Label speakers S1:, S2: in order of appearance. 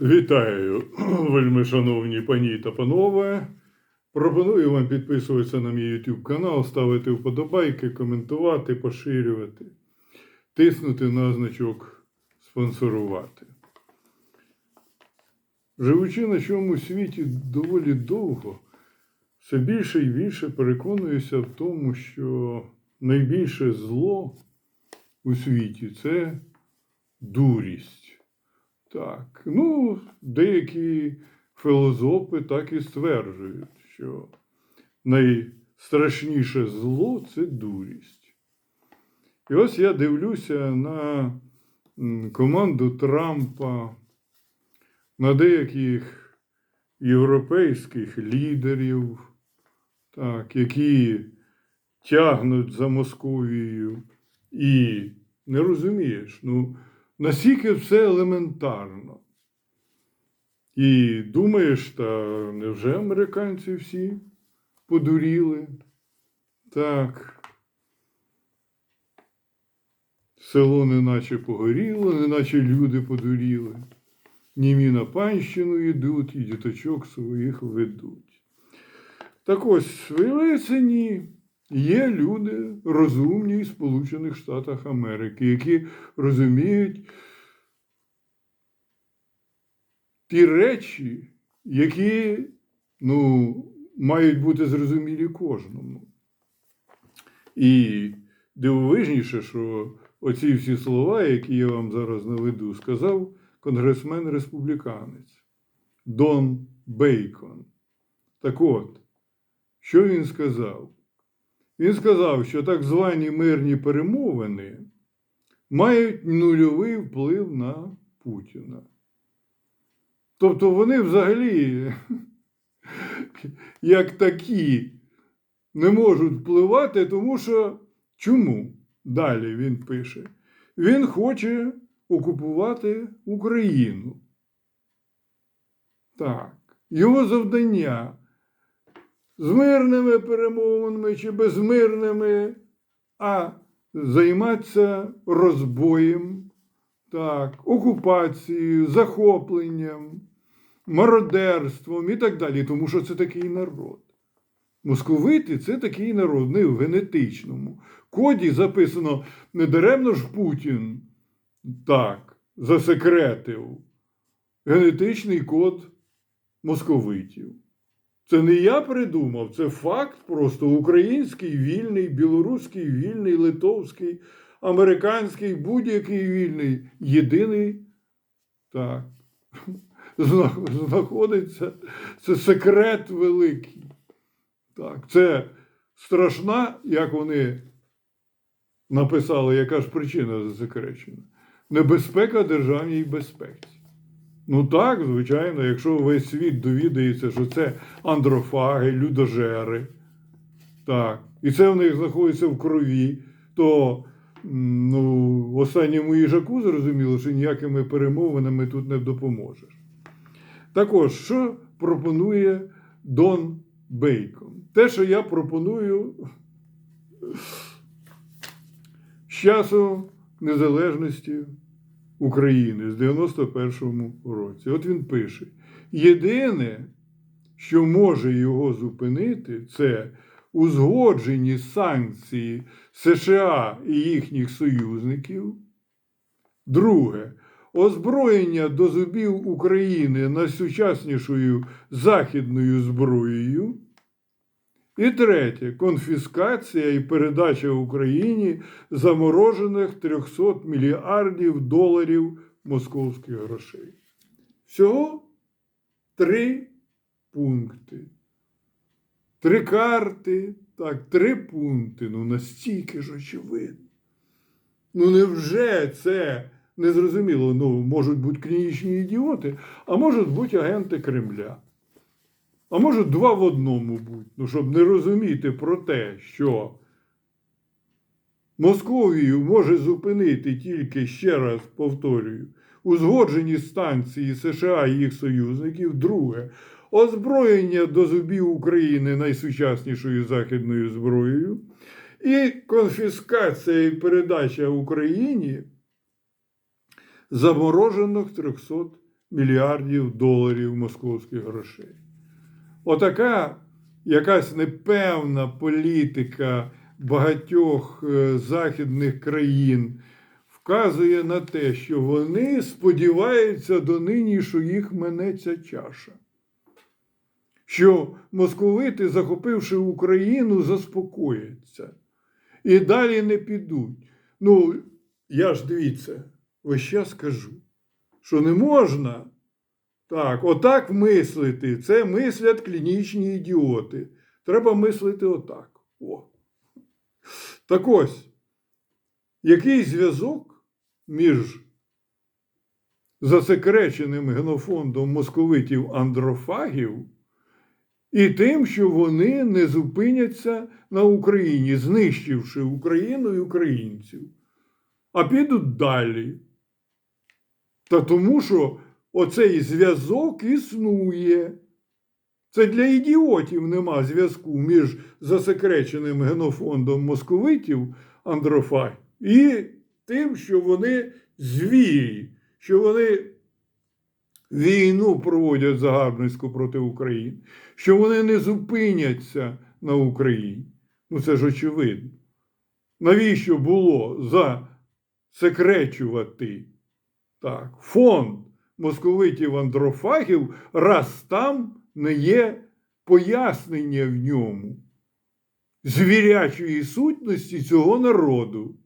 S1: Вітаю, вельми шановні пані та панове. Пропоную вам підписуватися на мій YouTube канал, ставити вподобайки, коментувати, поширювати, тиснути на значок спонсорувати. Живучи на цьому світі доволі довго, все більше і більше переконуюся в тому, що найбільше зло у світі це дурість. Так, ну, деякі філософи так і стверджують, що найстрашніше зло це дурість. І ось я дивлюся на команду Трампа, на деяких європейських лідерів, так, які тягнуть за Московією і не розумієш, ну. Наскільки все елементарно. І думаєш, та невже американці всі подуріли? Так. Село неначе погоріло, неначе люди подуріли. Німі на панщину йдуть і діточок своїх ведуть. Так ось, виявляється, ні. Є люди розумні в Сполучених Штатах Америки, які розуміють ті речі, які ну, мають бути зрозумілі кожному. І дивовижніше, що оці всі слова, які я вам зараз наведу, сказав конгресмен республіканець Дон Бейкон. Так от, що він сказав? Він сказав, що так звані мирні перемовини мають нульовий вплив на Путіна. Тобто вони взагалі, як такі, не можуть впливати, тому що чому? Далі він пише: він хоче окупувати Україну. Так, його завдання з мирними перемовинами чи безмирними, а займатися розбоєм, так, окупацією, захопленням, мародерством і так далі, тому що це такий народ. Московити це такий народ, не в генетичному. Коді записано недаремно ж Путін так засекретив генетичний код московитів. Це не я придумав, це факт просто український вільний, білоруський вільний, литовський, американський, будь-який вільний. Єдиний так, знаходиться. Це секрет великий. Так, Це страшна, як вони написали, яка ж причина засекречена. Небезпека державній безпеці. Ну так, звичайно, якщо весь світ довідається, що це андрофаги, людожери, так, і це в них знаходиться в крові, то ну, останньому їжаку зрозуміло, що ніякими перемовинами тут не допоможеш. Також, що пропонує Дон Бейкон? Те, що я пропоную з часу незалежності України з 91-му році. От він пише: єдине, що може його зупинити, це узгоджені санкції США і їхніх союзників. Друге, озброєння до зубів України найсучаснішою західною зброєю. І третє конфіскація і передача Україні заморожених 300 мільярдів доларів московських грошей. Всього три пункти. Три карти, так, три пункти. Ну настільки ж очевидно. Ну невже це незрозуміло? Ну, можуть бути клінічні ідіоти, а можуть бути агенти Кремля. А може, два в одному бути, ну, щоб не розуміти про те, що Московію може зупинити тільки, ще раз повторюю, узгоджені станції США і їх союзників. Друге, озброєння до зубів України найсучаснішою західною зброєю. І конфіскація і передача Україні заморожених 300 мільярдів доларів московських грошей. Отака якась непевна політика багатьох е, західних країн вказує на те, що вони сподіваються донині, що їх минеться чаша. Що московити, захопивши Україну, заспокояться і далі не підуть. Ну, я ж дивіться, весь час кажу, що не можна так, отак мислити. Це мислять клінічні ідіоти. Треба мислити отак. О. Так ось, який зв'язок між засекреченим генофондом московитів андрофагів і тим, що вони не зупиняться на Україні, знищивши Україну і українців, а підуть далі. Та тому, що оцей зв'язок існує. Це для ідіотів нема зв'язку між засекреченим генофондом московитів Андрофай і тим, що вони звірі, що вони війну проводять загарбницьку проти України, що вони не зупиняться на Україні. Ну це ж очевидно. Навіщо було засекречувати так, фонд московитів андрофагів, раз там не є пояснення в ньому звірячої сутності цього народу.